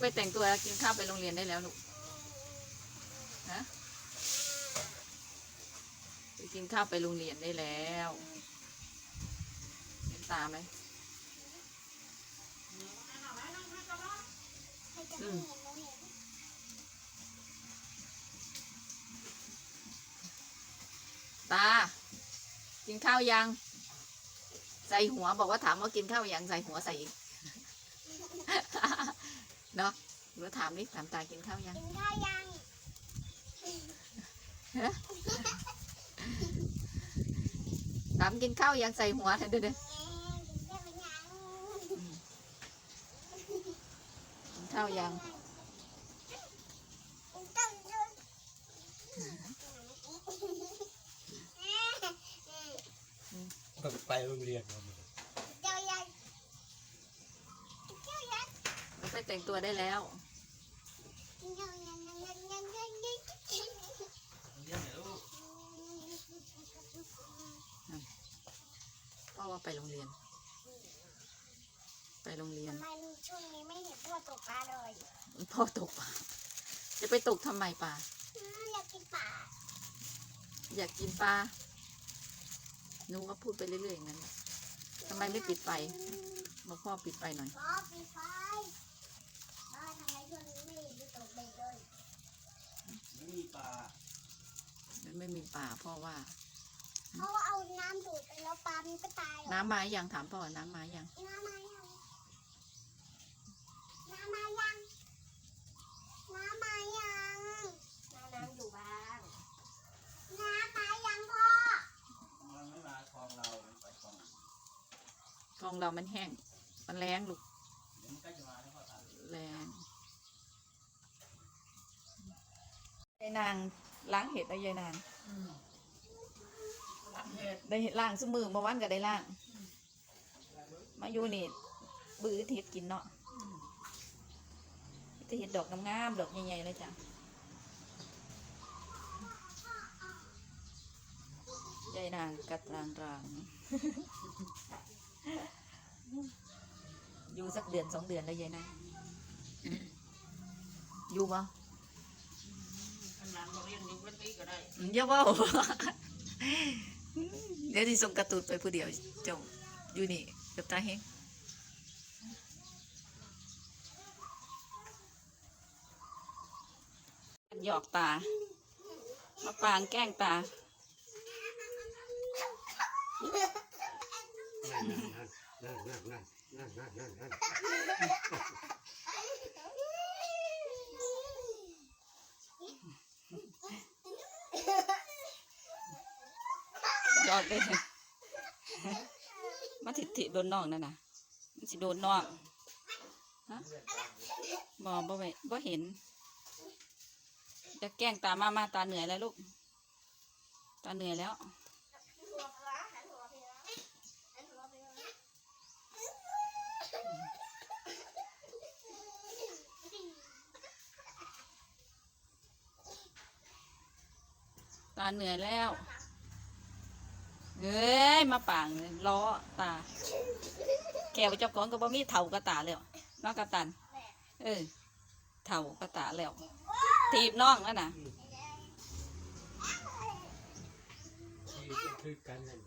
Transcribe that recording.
ไปแต่งตัวกินข้าวไปโรงเรียนได้แล้วลูกฮะไปกินข้าวไปโรงเรียนได้แล้วเห็นตาไหมอืมตา กินข้าวยัง ใส่หัวบอกว่าถามว่ากินข้าวยังใส่หัวใส่อีก เนาะหรือถามนี่ถามตากินข้าวยังกินข้าวยังถามกินข้าวยังใส่หัวเด้อเด้อเอ๊ะกินข้าวยังกินข้าวยังกินข้าวยังก็ไปโรงเรียนมา เจ้ายังเจ้ายัง ไป แต่งตัวได้แล้วกินข้าวยังยังยังยังยังยังพ่อว่าไปโรงเรียน ไปโรงเรียนทำไมช่วงนี้ไม่เห็นพ่อตกปลาเลยพ่อตกปลาจะไปตกทำไมปลาอืมอยากกินปลาอยากกินปลาหนูก็พูดไปเรื่อยๆอย่างนั้นแหละทำไมไม่ปิดไฟบอกพ่อปิดไฟหน่อยพ่อปิดไฟพ่อทำไมช่วงนี้ไม่เห็นตกเบ็ดเลย ไม่มีปลา มันไม่มีปลาพ่อว่า เพราะว่าเอาน้ำดูดไปแล้วปลามันก็ตายเหรอน้ำมายังถามพ่อน้ำมายังน้ำมายังน้ำมายังน้ำมายังน้ำน้ำอยู่บ้างน้ำมายังพ่อมันไม่มาคลองเรา มันไปคลองคลองเรามันแห้ง มันแรงลูกเดี๋ยวมันก็จะมาแล้วก็ตามแรงยายนาง ล้างเห็ดแล้วยายนางได้เห็ดล้างสมือเมื่อวานก็ได้ล้าง มาอยู่นี่บื้อเห็ดกินเนาะจะเห็ดดอกงามๆดอกใหญ่ๆเลยจ้ะยายนางกัดรางรางๆอยู่สักเดือนสองเดือนแล้วยายนางอยู่ปะ ขนาดมาเรีย นอยู่วันนี้ก็ได้อืมอย่าเว่าเดี๋ยวที่ส่งการ์ตูนไปผู้เดียวเจ้าอยู่นี่กับตาเฮงหยอกตา มาปางแกล้งตานั่นนั่นนั่นนั่นนั่นนั่นนั่น อดเลยมาถิถิโดนน้องนั่นน่ะมันสิโดนน้องฮะบ่บ่ไปบ่เห็น จะแกล้งตามามาตาเหนื่อยแล้วลูก ตาเหนื่อยแล้วตาเหนื่อยแล้ว เอ้ย มาป่างล้อตา แกวเจ้าของก็บ่มีเท่ากระตาแล้วน้องกระตัน เออ เท่ากระตาแล้วทีบน้องแล้วนะคือกันนั่น